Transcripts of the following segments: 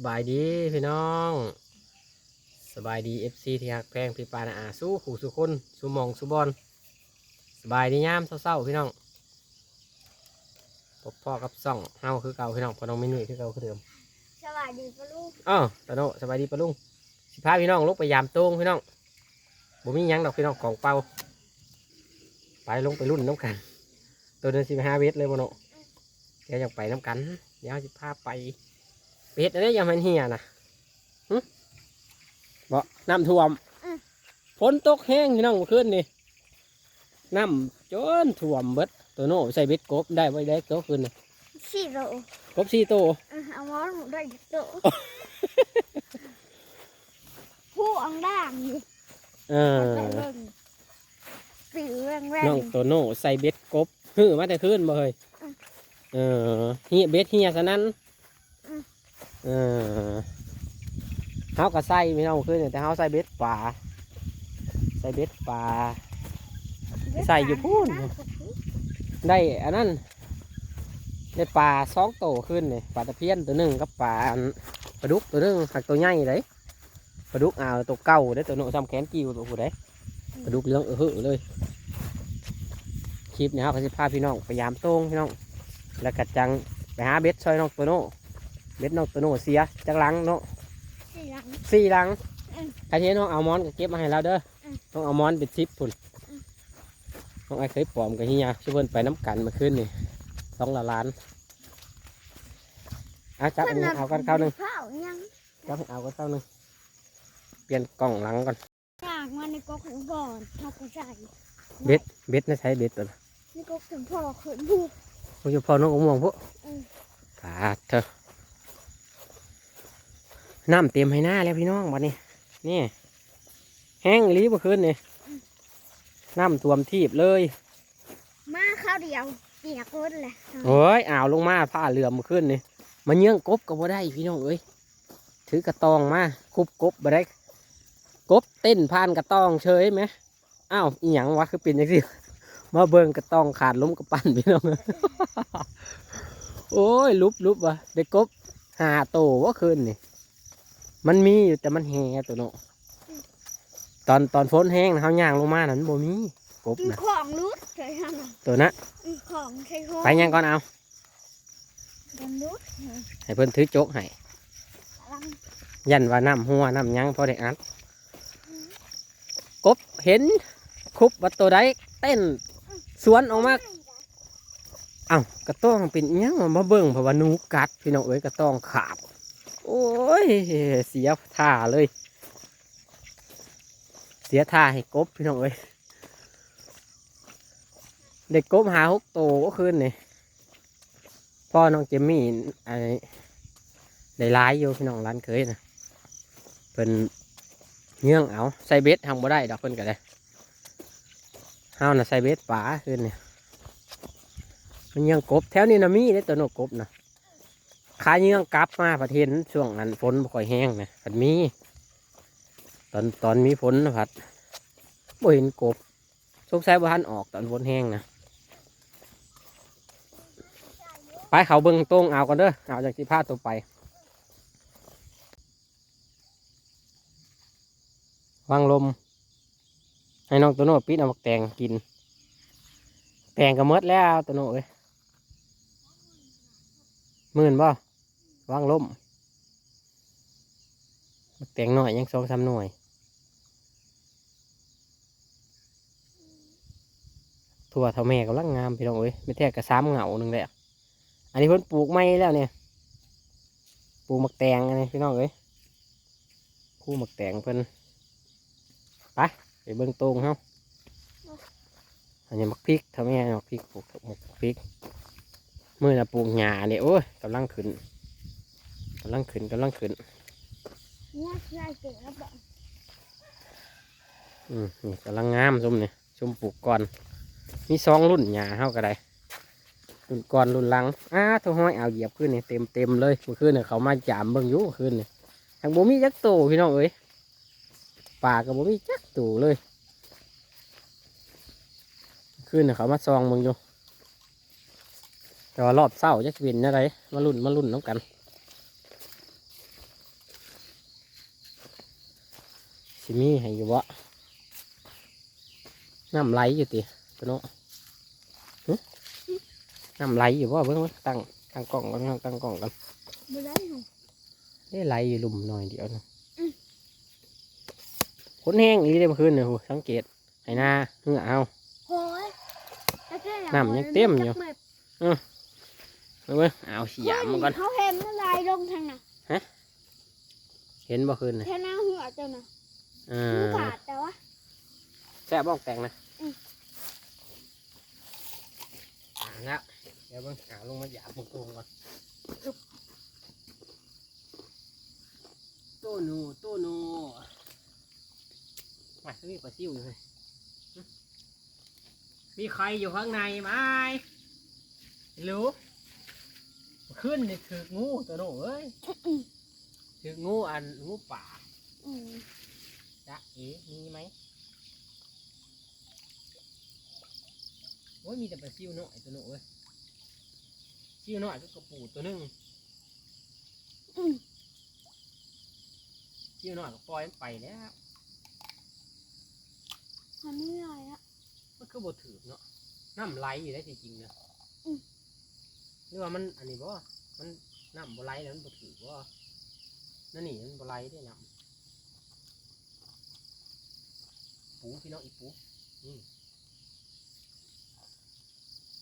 สบายดีพี่น้อง สบายดีเอฟซีที่ฮักแพงพี่ปานาอาสู้ขู่สู้คนสู้หมองสู้บอลสบายดียามเศร้าๆพี่น้องพบพ่อกับซ่องเฮาคือเก่าพี่น้องพอน้องมินี่คือเก่าคือเดิมสวัสดีพ่อลูกอ้าวตาโนสบายดีปะลุงสิพาพี่น้องลงไปยามโต้งพี่น้องบ่มีหยังดอกพี่น้องของเป่าไปลงไปรุ่นน้ำกัน ตัวเดินสิบห้าเวทเลยโมโนเดี๋ยวอยากไปน้ำกันเดี๋ยวสิพาไป ไปเฮ็ดอะไรยังมันเฮียนะหึบ่น้ำท่วมฝนตกแห้งพี่น้องเมื่อคืนนี่น้ำจนท่วมเบิดตัวโน่ใส่เบ็ดกบได้ไว้ได้ตัวคืนน่ะสี่โลกบสี่ตัวเออเอาหมอนได้โตผู้อังด่างนี่เออไปเบิ่งสีแรงแรงน้องตัวโน่ใส่เบ็ดกบฮือมาแต่คืนบ่เฮ้ยเออเฮียเบ็ดเฮียซะนั้น เออเฮาก็ใส่พี่น้องคืนนี่แต่เฮาใส่เบ็ดป่าใส่เบ็ดป่าใส่อยู่พูนได้อันนั้นได้ปลาสองโตขึ้นเลยปลาตะเพียนตัวหนึ่งกับปลาปลาดุกตัวหนึ่งหักตัวใหญ่เลยปลาดุกอ่าวตัวเก่าได้ตัวโน้ซ้ำแขนกิ้วตัวผู้ใดปลาดุกเลี้ยงเออหือเลยคลิปนี้ครับก็จะพาพี่น้องไปยามต้งพี่น้องแล้วกัดจังไปหาเบ็ดซอยน้องตัวโน้ เบ็ดน้องตัวโน้เสียจักหลังเนาะสี่หลัง สี่หลังอืมใครเห็นน้องเอามอนก็เก็บมาให้เราเด้ออมน้องเอามอนเป็นซิปพุ่นอืมน้องไอ้เคยปลอมกับเฮียช่วยเพิ่นไปน้ำกันเมาขึ้นนี่สองละล้านอะจับอันนี้เอากันเข้าหนึ่งเผายังจับให้เอากันเข้าหนึ่งเปลี่ยนกล่องหลังก่อนอยากมาในก๊อกของก่อนเขาก็ใส่เบ็ดเบ็ดนะใช้เบ็ดตัวน่ะในก๊อกถึงพ่อขืนผู้โอ้ยพอน้องเอาม่วงพวกอืมปาดเถอะ น้ำเต็มให้หน้าแล้วพี่น้องบัดนี้นี่แห้งอีหลีเมื่อคืนนี่น้ำท่วมทีบเลย มาข้าวเดียวเปียกหมดเลยโอ้ยอ่าวลงมาผ้าเรือมาขึ้นนี่มันเยื่องกบก็บ่ได้พี่น้องเอ้ยถือกระตองมาคุบกบบ่ได้กบเต้นผ่านกระตองเฉยไหมอ้าวอีหยังวะคือเป็นยังสิมาเบิ่งกระตองขาดล้มกระปั้นพี่น้องโอ้ยลุบลุบวะได้กบหาโตว่าคืนนี่ มันมีอยู่แต่มันแห้ตัวเนาะตอนตอนฝนแห้งนะเขาย่างลงมานั้นบ่มีกบกินนะของรุดใช่ไหมตัวนะกินของใช่ของไปยังก่อนเอายังรุดให้เพิ่นถือโจกให้กำลังยันว่าน้ำหัวน้ำหยังพอได้อัดกบเห็นคุบว่าตัวใดเต้นสวนออกมาเอ้ากระต้องเป็นอิหยังมาเบิ่งเพราะว่าหนูกัดพี่น้องเอ้ยกระต้องขาด โอ้ย เสียท่าเลย เสียท่าให้กบพี่น้องเอ้ยเด็กกบหาหกโตก็คืนนี่พ่อน้องเจมี่ไอ้ได้ร้ายอยู่พี่น้องร้านเคยนะเพิ่นเงื่องเอาใส่เบ็ดทำบ่ได้ดอกเพิ่นก็ได้เฮาน่ะใส่เบ็ดป่าคืนเนี่ยมันเงื่องกบแถวนี้นะมีได้ตัวโนกบนะ ขาเงื่องกลับมาประเทศช่วงนั้นฝนบ่ค่อยแห้งนะผัดมีตอนตอนมีฝนนะผัดบ่เห็นกบสงสัยบ่ทันออกตอนฝนแห้งนะไปเขาเบิ่งตรงเอากันเด้อเอาจากที่พาตัวไปวางลม ให้น้องตัวโน้ปิดเอาหมักแตงกิน แตงก็หมดแล้วตัวโน้เอ้ยหมื่นบ่ วางลมหมักแตงหน่อยยังสองสามหน่วยถั่วเท่าแม่กำลังงามพี่น้องเอ้ยไม่แท้กระซ้ำเหงาหนึ่งแหละอันนี้เพิ่นปลูกไม่แล้วเนี่ยปลูกหมักแตงอันนี้พี่น้องเอ้ยคู่หมักแตงเพิ่นไปไปเบิ่งตรงเฮาอันนี้มักพริกทำไมมักพริกปลูกมักพริกเมื่อน่ะปลูกหญ้าเนี่ยโอ้ยกำลังขึ้นำลังขึ้นกำลังขึ้นเนี่ยใช่เก๋แล้วแบบอืมนี่กำลังงามชมเนี่ยชมปลูกก่อน มีสองรุ่นหญ้าเฮาก็ได้รุ่นก่อนรุ่นหลังอ้าตัวห้อยเอาเหยียบขึ้นนี่เต็มเต็มเลยเมื่อคืนเนี่ยเขามาจามเบิ่งยู่เมื่อคืนเนี่ยทางบ่มีจักโตพี่น้องเอ้ยป่าก็บ่มีจักโตเลยคืนเนี่ยเขามาซองเบิ่งอยู่แต่ว่ารอบเศร้าจักเป็นอะไรมารุ่นมารุ่นน้ำกัน สิมีให้อยู่บ่น้ำไหลอยู่ติตัวโนหึน้ำไหลอยู่บ่เบิ่งเบิ่งตั้งตั้งกล้องกันพี่น้องตั้งกล้องกันบ่ได้หนูได้ไหลอยู่หลุมหน่อยเดียวนะอืมฝนแห้งอีกได้เมื่อคืนเนี่ยโหสังเกตให้หน้าเหงื่อเอาโอ้ยแล้วก็น้ำยังเต็มอยู่จักม็ดเบิ่งเบิ่งเอาสียามมันก่อนเขาเห็นมันลายลงทางน่ะเห็นบ่คืนนะแค่หน้าหัวเจ้าน่ะ อ่มันาขาดแต่ว่า แซ่บบ้องแตงนะอืม อ่าแล้วเดี๋ยวเบิ่งหาลงมาหยาบตรงๆก่อนโตหนูโตหนูมามีปลาซิวอยู่เลยหึมีใครอยู่ข้างในไหมรู้ขึ้นนี่ถืองูตัวโหนูเอ้ยถืองูอันงูป่า อืม จ๊ะเอ๋มีไหมโอ้ยมีแต่ปลาซิวน้อยตัวโหนูเอ้ยซิวน้อยก็กระปูตัวหนึงอืมซิวน้อยก็ปล่อยมันไปแล้วมันไม่ลอยละมันคือบดถือเนาะน้ำไหลอยู่ได้จริงๆนะอืมหรือว่ามันอันนี้บ่มันน้ำบ่ไหลแล้วมันบดถือบ่นั่นนี่มันบ่ไหลได้น้ำ ปูพี่น้องอีปูอืม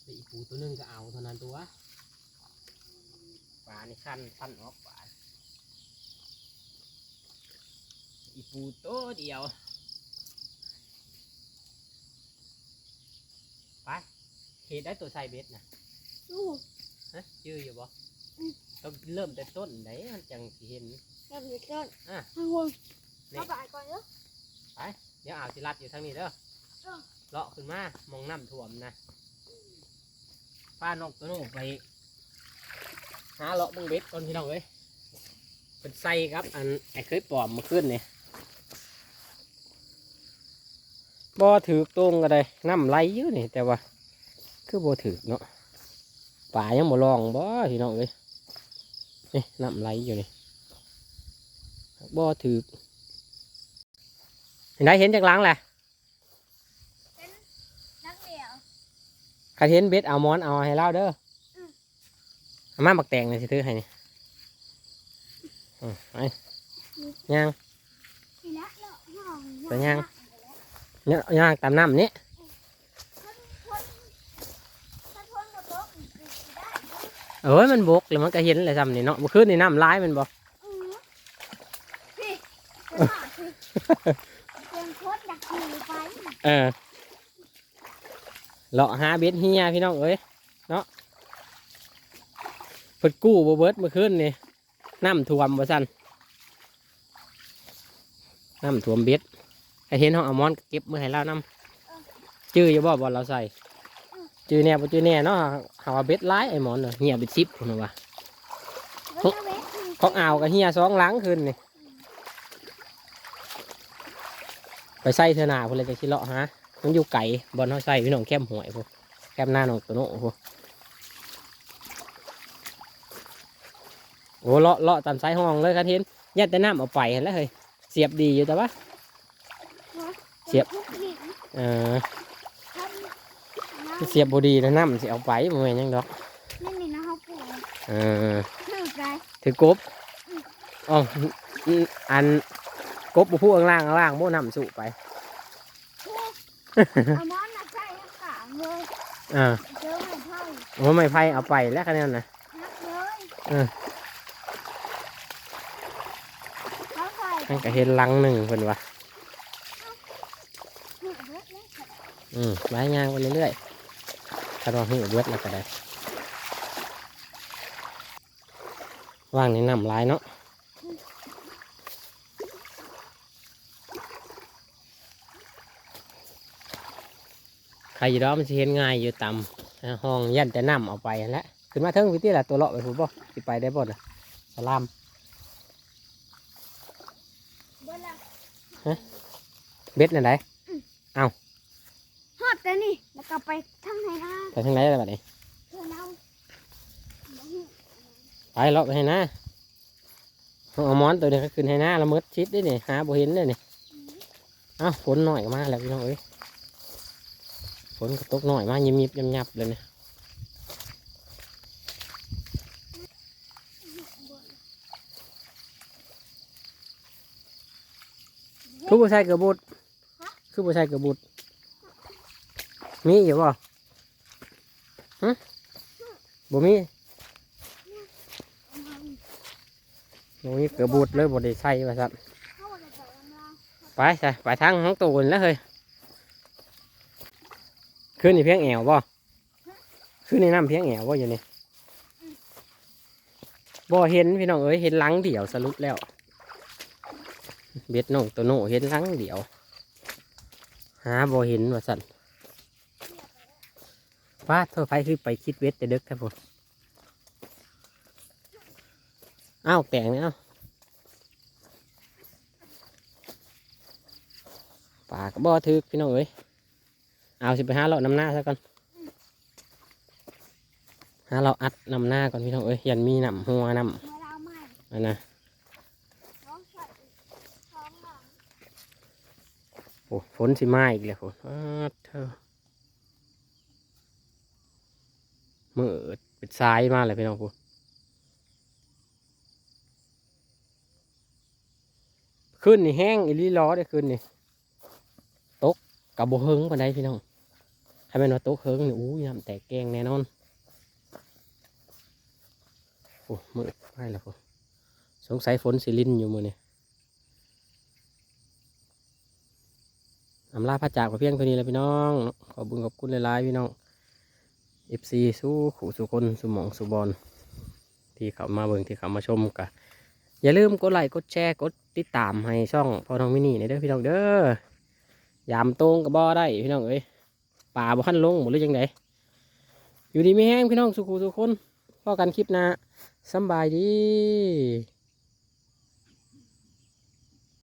แต่อีปูตัวหนึงก็เอาเท่านั้นตัวปลานี่ขั้นขั้นออกปลาอีปูตัวเดียวไปเห็ดได้ตัวใส่เบ็ดนะลูกฮะชื่ออยู่บ่อืมต้องเริ่มแต่ต้นไหนมันจังสิเห็นเริ่มจากต้นอะข้างบนนี่เข้าไปก่อนเนาะเดี๋ยวอ่าวสิรัดอยู่ทางนี้เด้อเออเลาะขึ้นมามองน้ำท่วมนะป้านกตัวโน้ไปหาเลาะมึงเบ็ดก่อนพี่น้องเอ้ยเป็นใส่ครับ อันไอ้เคยปลอมมาขึ้นเนี่ยบ่ถือตรงก็ได้น้ำไหลอยู่นี่แต่ว่า คือบ่ถือเนาะป่ายังบ่ลองบ่พี่น้องเอ้ยนี่น้ำไหลอยู่นี่บ่ถือ เห็นได้เห็นจากหลังแหละนักเดียวใครเห็นเบ็ดเอามอนเอาให้เล่าเด้ออมเอามาบักแตงเลยสิถือให้นี่อืมไปย่าง ทีละเนาะห้องไปยังเนี่ยย่างตามน้ำนี้ทนทนถ้าทนกับโต๊ะอีกได้เอ้ยมันบกแล้วมันก็เห็นเลยซ้ำนี่เนาะเมื่อคืนนี่น้ำร้ายมันบ่ อือพี่จะมาคือ เป็นโคตรดักอยู่ไปเออเลาะหาเบ็ดเฮียพี่น้องเอ้ยเนาะเพิ่นกู้บ่เบิดเมื่อคืนนี่น้ำท่วมบ่สั่นน้ำท่วมเบ็ดไอเห็นห้องเอามอนก็เก็บมือให้เรานำจื้ออยู่บ่บ่เราใส่จื้อแน่บ่จื้อแน่เนาะหาว่าเบ็ดร้ายไอ้หมอนเนาะเฮียเบ็ดซิปพุ่นน่ะว่าแล้วก็เวทคือของอ่าวกับเฮียสองหลังคืนนี่ ไปใส่เธอหนาพุ่นเลยจะชิเลาะฮะมันอยู่ไก่บอลเขาใส่พี่น้องแคมหวยพวกแคมหน้าน้องตัวโน้พวกโอ้เลาะเลาะตามสายห้องเลยครับเห็นยัดแต่น้ำเอาไปเห็นแล้วเฮ้ยเสียบดีอยู่แต่ว่าเสียบทุกหินเออทำน้ำเสียบบดีแล้วน้ำมันสิเอาไปบ่แม่นหยังดอกนี่นี่นะเขาปลูกเออถือไปถือกบอ๋ออืมอัน กบบุพูข้างล่างข้างล่างโม่น้ำสู่ไปเอามอนมาใส่ข้างขางเลยอ่าเจอไม่ไพ่โอ้ไม่ไพ่เอาไปแล้วคะแนนนะนักเลยเออเขาใส่มันก็เห็นลังหนึ่งเพิ่นว่าถือเบิดเลยอืมไว้ยางไปเรื่อยๆถ้าเราหิ้วเบิดแล้วก็ได้ว่างในน้ำลายเนาะ ใครอยู่ดอกมันสิเห็นง่ายอยู่ต่ำอ่าห้องยันแต่น้ำเอาไปนั่นแหล้วขึ้นมาเทิงวิธีละตัวเลาะไปถูกบ่สิไปได้บ่น่ะสลามเบิดละเบ็ดนั่นไหนฮอดแต่นี่แล้วก็ไปทางไหนนะไปทางไหนอะไรแบบนี้เพื่อนเอาไปเลาะไปให้นะเอาหมอนตัวนี้ก็ขึ้นให้นะละเมิดชิดได้นี่หาบ่เห็นเลยนี่อืมอ้าวฝนหน่อยก็มาแล้วพี่น้องเอ้ย ฝนก็ตกหน่อยมายิบยิบยับยับเลยเนี่ยคือผู้ชายเกือบบุดคือผู้ชายเกือบบุดมีอยู่บ่ฮะบ่มีบ่มีเกือบบุดเลยบ่ได้ใส่ว่าซั่นเข้ามาจะเจอเราไปใช่ไปทางของตูนแล้วเฮ้ย ขึ้นนี่เพียงแอวบ่ขึ้นในน้ำเพียงแอวบ่อยู่นี่บ่เห็นพี่น้องเอ้ยเห็นหลังเดี่ยวสรุปแล้ว เบ็ดน้องตัวโน่เห็นหลังเดี่ยว หาบ่เห็นว่าสั่นว่าเธอไปคือไปคิดเบ็ดแต่เด็กแท้ผมอ้าวแปลงเนี่ยเอ้าปลากบ่ทึกพี่น้องเอ้ย เอาสิไปหาเราะนำหน้าซะก่อนหาเราอัดนำหน้าก่อนพี่น้องเอ้ยยันมีนำหัวนำอันนะโอ้ฝนสิมาอีกแล้วฝนเธอมือเป็นซ้ายมาเลยพี่น้องพูขึ้นนี่แห้งอีลีล้อได้ขึ้นนี่ กับโบเฮิงปานใดพี่น้องให้แม่นว่าตกเฮิงนี่อู้ยน้ำแตกแกงแน่นอนโอ้มือไม่ล้วพูสงสัยฝนสิลินอยู่มือนี่อำลาพระจากมาเพียงเท่านี้แล้วพี่น้อง ขอบุญขอบคุณหลายๆพี่น้อง FC สู้ขู่สุคนสุหมองสุบอลที่เขามาเบิ่งที่เขามาชมกะอย่าลืมกดไลค์กดแชร์กดติดตามให้ช่องพ่อน้องมินี่ในเด้อพี่น้องเด้อ ยามตรงกับบ่อได้พี่น้องเอ้ยป่าบ่ขั้นลงหมดหรือยังไงอยู่ดีไม่แห้งพี่น้องสุขุสุขคนพ่อกันคลิปหนะสบายดี